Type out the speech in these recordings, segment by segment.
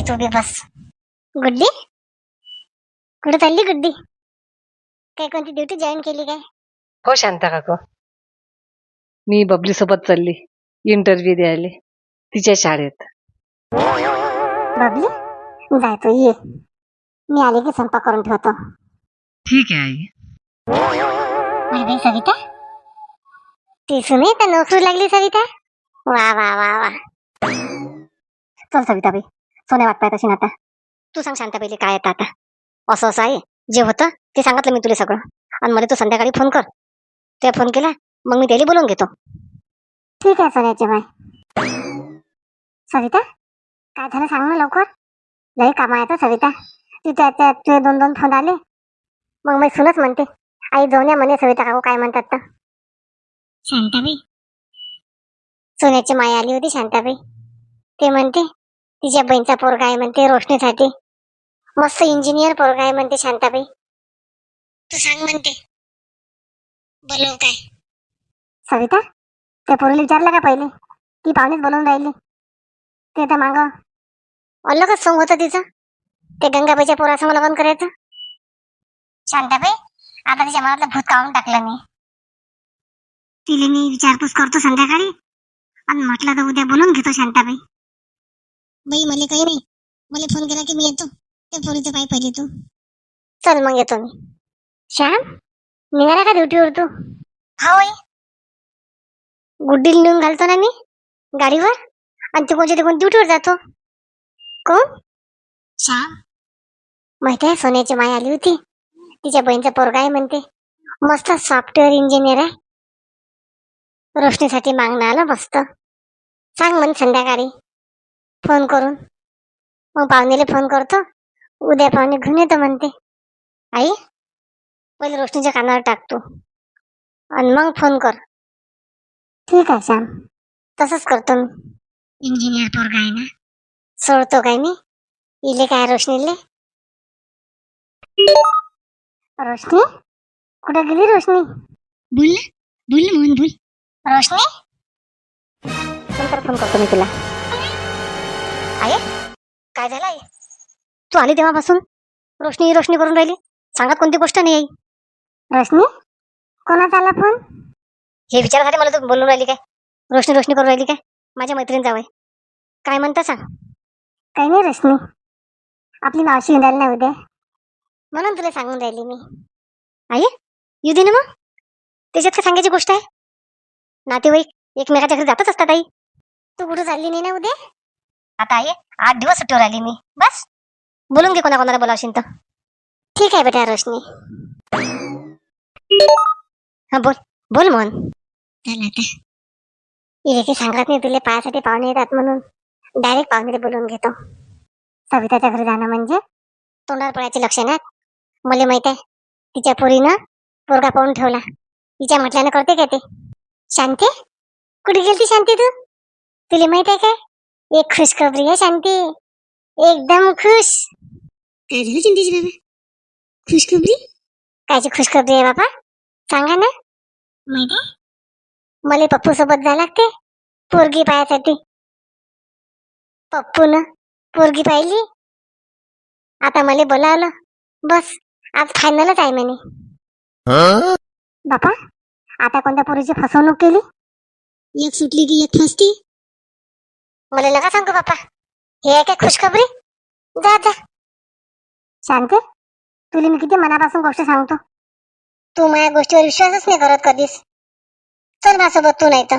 बाई तू बी बस गुड्डी? कुठे चालली गुड्डी? काय कोणती ड्युटी जॉईन केली काय? हो शांता काकू. मी बबली सोबत चालली इंटरव्ह्यू द्यायला. तिच्या शाळेत. बबली? जाय तू ये. मी आले की स्वयंपाक करून ठेवतो. ठीक आहे आई. बाई सविता. ती सुने तर नोकरी लागली सविता? वा वा वा वा. चल सविता बाई सोने वाट पाहत असेल आता तू सांग शांताबाईले काय येतं आता. असं असं आहे. जे होतं ते सांगितलं मी तुला सगळं. आणि मला तू संध्याकाळी फोन कर. ते फोन केला मग मी त्याला बोलवून घेतो. ठीक आहे सोन्याचे बाय सविता काय झालं सांग ना लवकर. लई कामा येतं सविता. तिथे तुझे दोन दोन फोन आले. मग मी सुनच म्हणते. आई जाऊन या म्हणे सविता काकू काय म्हणतात तर. शांताबाई. सोन्याची माय आली होती शांताबाई. ते म्हणते तिच्या बहीणचा पोरगा आहे म्हणते रोशनीसाठी. मस्त इंजिनियर पोरगा आहे म्हणते शांताबाई. तू सांग म्हणते. बोलव काय? सविता त्या पोरीला विचारलं का पहिले? ती पाहुणेच बोलवून राहिली. ते तर माग अलगच सोंग होतं तिचं? ते गंगाबाईच्या पोरासंग लग्न करायचं? शांताबाई आता तिच्या मनातलं भूत काढून टाकलं मी. तिले मी विचारपूस करतो संध्याकाळी. आणि म्हटलं तर उद्या बोलून घेतो शांताबाई. बाई मला काही नाही. मला फोन केला की मी येतो. त्या पोरीचं पाय पहिले तू. चल मग येतो मी. श्याम निघाला का ड्युटीवर तू? हा होय गुड्डीला नेऊन घालतो ना मी गाडीवर? आणि तू कोणच्या तिकडून ड्युटीवर जातो? कोण? श्याम. माहिती आहे सोन्याची माय आली होती. तिच्या बहीणचा पोरगा आहे म्हणते. मस्त सॉफ्टवेअर इंजिनियर आहे. रोशनीसाठी मागणं आलं मस्त. सांग म्हण संध्याकाळी. फोन करून. मग पाहुणेले फोन करतो. उद्या पाहुणे घेऊन येतो म्हणते. आई पहिले रोशनीच्या कानावर टाकतो आणि मग फोन कर. ठीक आहे श्याम तसंच करतो मी. इंजिनियर पोरगा आहे ना? सोडतो काय मी? इले काय रोशनीले? रोशनी? कुठे गेली रोशनी? बोल ना. बोल ना मोहन बोल. रोशनी? नंतर फोन करतो मी तुला. आहे? काय झालं आई तू आली तेव्हापासून? रोशनी रोशनी करून राहिली? सांगत कोणती गोष्ट नाही आई. रोशनी? कोणाचा आला फोन हे विचारासाठी मला तू बोलून राहिली काय? रोशनी रोशनी करून राहिली काय? माझ्या मैत्रीण जावय. काय म्हणता सांग. काही नाही रोशनी. आपली मावशी येऊन राहिली ना उद्या. म्हणून तुला सांगून राहिली मी. आई येऊ दे ना मग. त्याच्यात काय सांगायची गोष्ट आहे? नातेवाईक एकमेकाच्या घरी जातच असतात आई. तू कुठं चालली नाही ना उद्या? आता आई आठ दिवस सुट्टीवर आली मी. बस. बोलून घे कोणाकोणाला बोलावशील तर. ठीक आहे बेटा रोशनी. हा बोल. बोल मोहन. चल आता इथे काही सांगत नाही तुला पायासाठी पाहुणे येतात म्हणून डायरेक्ट पाहुणे बोलवून घेतो. सविताच्या घरी जाणं म्हणजे? तोंडावर पडायचे लक्षण आहेत मला माहीत आहे तिच्या पोरीनं पोरगा पाहून ठेवला. तिच्या म्हटल्यानं करते काय ते? शांती? कुठे गेलती शांती तू? तुला माहीत आहे काय? एक खुशखबरी आहे शांती? एकदम खुश। काय झालं चिंतेची बाबा? खुशखबरी कायची खुशखबरी आहे बाबा? सांगा ना। माहीत मला पप्पू सोबत जायला लागते पोरगी पायासाठी पप्पून पोरगी पाहिली. आता मला बोलावलं. बस आज फायनलच आहे म्हणे. बापा आता कोणत्या पोरीची फसवणूक केली? एक सुटली की एक फसती. मला नका सांगू बापा हे आहे काय खुशखबरी जा जा. शांती तुला मी किती मनापासून गोष्ट सांगतो. तू माझ्या गोष्टीवर विश्वासच नाही करत कधीच. चल माझ्यासोबत तू नाही तर.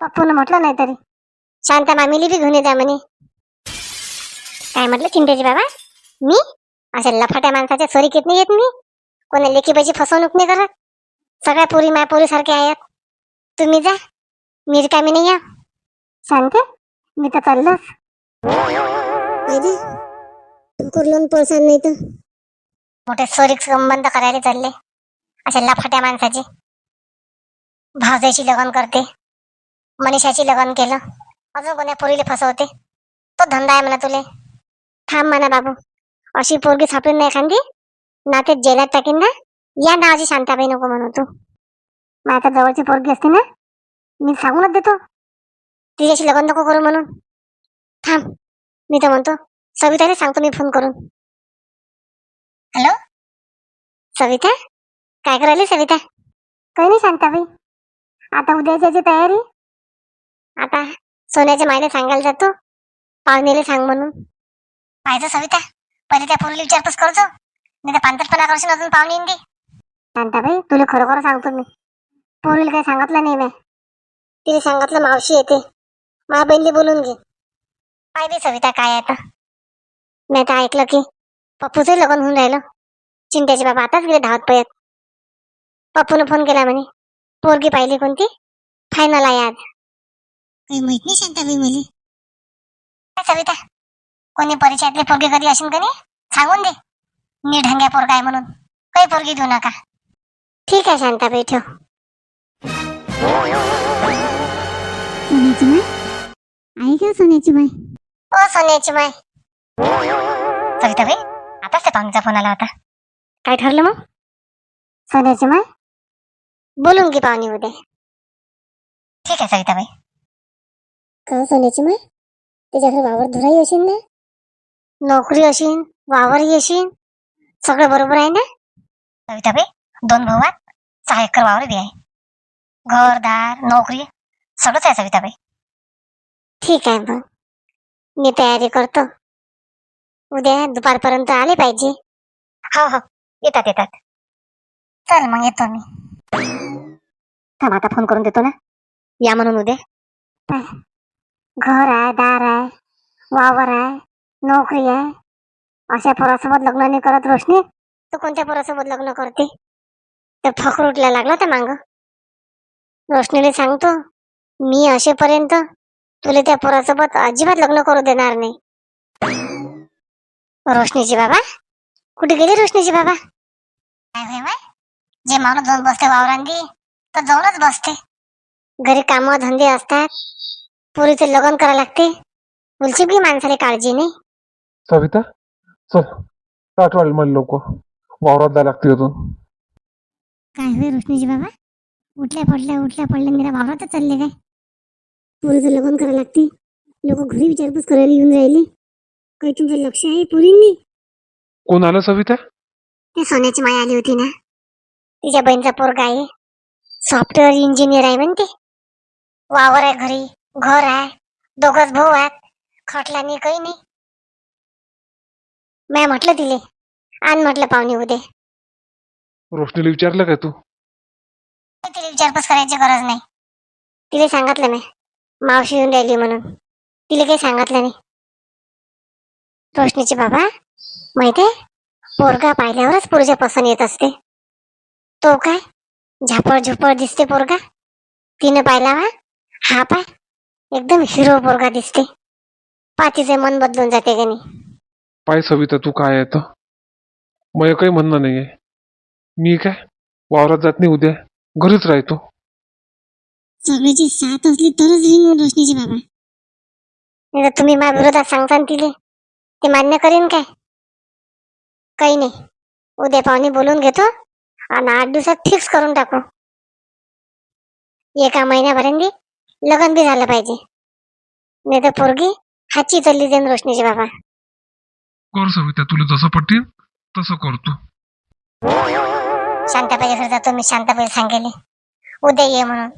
पप्पून म्हटलं नाही तरी. शांता मामीली बी घेऊन ये जा म्हणे. काय म्हटलं चिंतेची बाबा? मी? अशा लफाट्या माणसाच्या सोरी कित नाही येत मी. कोणा लेखीबाची फसवणूक नाही करत. सगळ्या पोरी माया पोरी सारख्या आहेत. तुम्ही जा. मी रिकामी नाही या. शांत? मी तर चाललोच कुर्लून पोळसा नाही तर? मोठे सोरीक संबंध करायला चालले. अशा लफाट्या माणसाचे. भावजाईची लग्न करते. मनीषाची लग्न केलं. अजून कोण्या पोरीला फसवते. तो धंदा आहे म्हणा तुले. थांब म्हणा बाबू. अशी पोरगी सापडून नाही एखादी नातेत जेलात टाकीन ना. या नावाची शांताबाई नको म्हणू तू. मग आता जवळची पोरगी असते ना मी सांगूनच देतो. तिच्याशी लग्न नको करू म्हणून. थांब मी तर म्हणतो सविताने सांगतो मी फोन करून. हॅलो सविता? काय करायली सविता? काही नाही शांताबाई आता उद्या जायची तयारी. आता सोन्याच्या मायने सांगायला जातो. पाहुणेले सांग म्हणून. पाहिजे सविता पहिले त्या पोरीला विचारपूस करतो. नाही तर पांतरपणा करशील अजून पाहुणे येईन ती शांताबाई तुला खरोखर सांगतो मी. पोरीला काही सांगितलं नाही मी तिने सांगितलं मावशी येते. मा बहिणीला बोलून घे. पाहिजे सविता काय आहे आता? मी आता ऐकलं की पप्पूचंही लग्न होऊन राहिलं. चिंट्याचे बाबा आताच गेले धावत पयत पप्पूनं फोन केला म्हणे पोरगी पाहिली कोणती? फायनल आहे आज. काही माहीत नाही शांताबाई मुली. काय सविता कोणी परिचयातली पोरगी कधी असेल का नाही? सांगून दे. निढंग्या पोरगा आहे म्हणून. काही पोरगी देऊ नका. ठीक आहे शांताबाई ठेव. आई का सोन्याची माय ओ सोन्याची माय सविताबाई आताच त्या पाहुण्याचा फोन आला होता। काय ठरलं मग? सोन्याची माय बोलून घे पाहुणे उद्या। ठीक आहे सविताबाई का सोन्याची माय त्याच्याकडे वावर धुराई असेल ना? नोकरी असेल वावरही असेल सगळं बरोबर आहे ना? सविताबाई दोन भाऊ सहा एकर वावर बी आहे। घरदार नोकरी सगळंच आहे सविताबाई ठीक आहे मग. मी तयारी करतो. उद्या दुपारपर्यंत आले पाहिजे. हो हो. येतात येतात. चल मग येतो मी. थांब आता फोन करून देतो ना. या म्हणून उद्या. घर आहे दार आहे वावर आहे नोकरी आहे. अशा पोरासोबत लग्न नाही करत रोशनी. तर कोणत्या पोरासोबत लग्न करते? तर फखर उठला लागला तर मांग. रोशनीला सांगतो मी असेपर्यंत तुला त्या पोरासोबत अजिबात लग्न करू देणार नाही. रोशनीची बाबा कुठे गेली रोशनीची बाबा? काय होय? जे माणूस जाऊन बसते वावरांनी तर जाऊनच बसते. घरी काम धंदे असतात पुरीचे लग्न करा लागते. उलची बी माणसाला काळजी नाही. सविता चल वाढेल मला लोक वावरात जायला लागते अजून. काय होय रोशनीची बाबा? उठल्या पडल्या उठल्या पडल्या मेरा वावरातच चालले काय? पुरीचं लग्न करा लागते. लोक घरी विचारपूस करायला येऊन राहिले. काही तुमचं लक्ष आहे पुरींनी? कोण आलं सविता? त्या सोन्याची माय आली होती ना. तिच्या बहिणीचा पोरगा आहे. सॉफ्टवेअर इंजिनियर आहे म्हणते वावर आहे घरी घर आहे. दोघच भाऊ आहेत. खटला नाही काही नाही. मी म्हटलं तिले. आण म्हटलं पाहुणे उद्या रोशनीला विचारलं काय तू? तिला विचारपूस करायची गरज नाही. तिला सांगितलं मी. मावशी येऊन राहिली म्हणून. तिला काही सांगितलं नाही. रोशनीचे बाबा माहितीये पोरगा पाहिल्यावरच पुरुषा पसंत येत असते. तो काय? झापड झुपड दिसते पोरगा? तिनं पाहिला वा? हा पाय. एकदम हिरो पोरगा दिसते. पातीचे मन बदलून जाते का नाही पाय सविता तू काय आहे मला काही म्हणणं नाहीये. मी काय? वावरात जात नाही उद्या. घरीच राहतो. सगळ्याची साथ असली तरच रिंग रोशनीची बाबा. नाही तर तुम्ही माझ्या विरोधात सांगता तिले. ते मान्य करीन काय? काही नाही. उद्या पाहुणे बोलून घेतो आणि आठ दिवसात फिक्स करून टाकू. एका महिन्यापर्यंत लग्न बी झालं पाहिजे. नाही तर पोरगी हाची चालली जाईन रोशनीची बाबा. कर सविता तुला जसं पटेल तसं करतो शांताबाई घरी जातो मी शांताबाई सांगेले. उद्या ये म्हणून.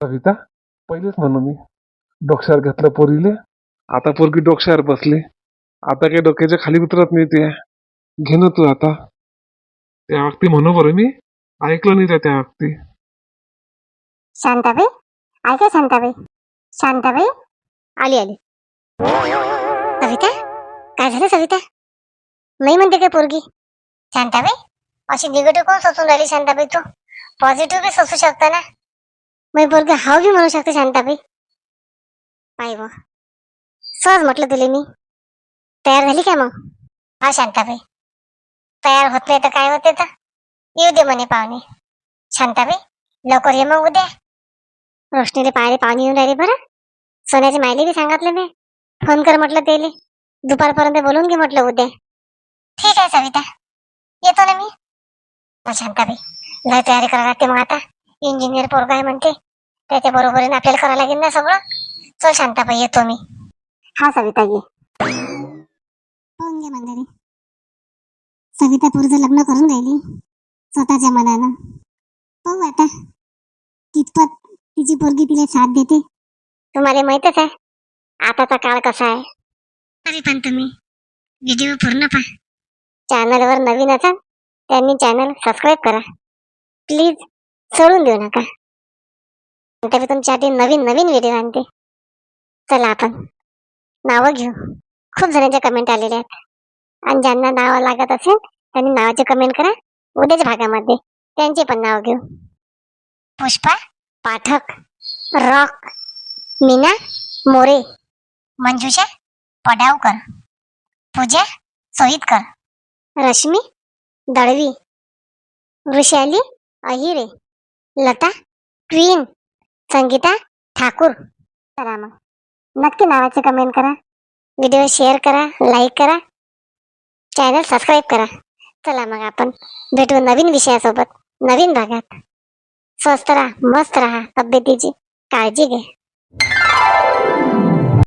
सविता पहिलेच म्हणू मी. डोक्यावर घेतलं पोरीले. आता पोरगी डोक्यावर बसली. आता काही डोक्याच्या खाली उतरत नाही ते. घे ना तू आता. त्या व्यक्ती म्हणू बरं मी. ऐकलं नाही त्या त्या व्यक्ती. शांताबाई? ऐका शांताबाई. शांताबाई? आली आली. सविता काय झालं सविता नाही म्हणते काय पोरगी. शांताबाई अशी निगेटिव्ह कोण सोचून राहिली शांताबाई तू? पॉझिटिव्ह बी सोचू शकता ना? मी पोरगी हाव बी म्हणू शकते शांताबाई पाय व सहज म्हटलं तुले मी. तयार झाली का मग? हा शांताबाई तयार होत नाही तर काय होते तर? येऊ दे म्हणे पाहुणे. शांताबाई लवकर ये मग उद्या. रोशनीले पाहिले पाहुणे येऊन राहिले बरं. सोन्याची माहिती बी सांगितलं मी. फोन कर म्हटलं त्याले दुपारपर्यंत बोलून घे म्हटलं उद्या. ठीक आहे सविता. येतो ना मी. हो मग शांताबाई लय तयारी करायला लागते मग आता. इंजिनियर पोरगा आहे म्हणते. त्याच्या बरोबरीने आपल्याला करायला लागेल ना सगळं. चल शांताबाई येतो मी. हा सविता ये. सविता पोरीचं लग्न करून राहिली. स्वतःच्या मनानं. पाहू आता कितपत तिची पोरगी तिला साथ देते. तुम्हाला माहितच आहे आताचा काळ कसा आहे. तरी पण तुम्ही व्हिडिओ पूर्ण पहा. चॅनलवर नवीन असाल त्यांनी चॅनल सबस्क्राईब करा. प्लीज सोडून देऊ नका. तरी तुमच्यासाठी नवीन नवीन व्हिडिओ आणते. चला आपण. नावं घेऊ. खूप जणांच्या कमेंट आलेल्या आहेत. आणि ज्यांना नावं लागत असेल त्यांनी नावाचे कमेंट करा. उद्याच्या भागामध्ये त्यांचे पण नाव घेऊ. पुष्पा पाठक रॉक मीना मोरे मंजुषा पडावकर पूजा सोईतकर रश्मी दळवी वृषाली अहिरे. लता क्वीन संगीता ठाकूर. करा मग. नक्की नावाचे कमेंट करा. व्हिडिओ शेअर करा लाईक करा. चॅनल सबस्क्राईब करा. चला मग आपण भेटू नवीन विषयासोबत. नवीन भागात. स्वस्त राहा मस्त राहा. तब्येतीची काळजी घे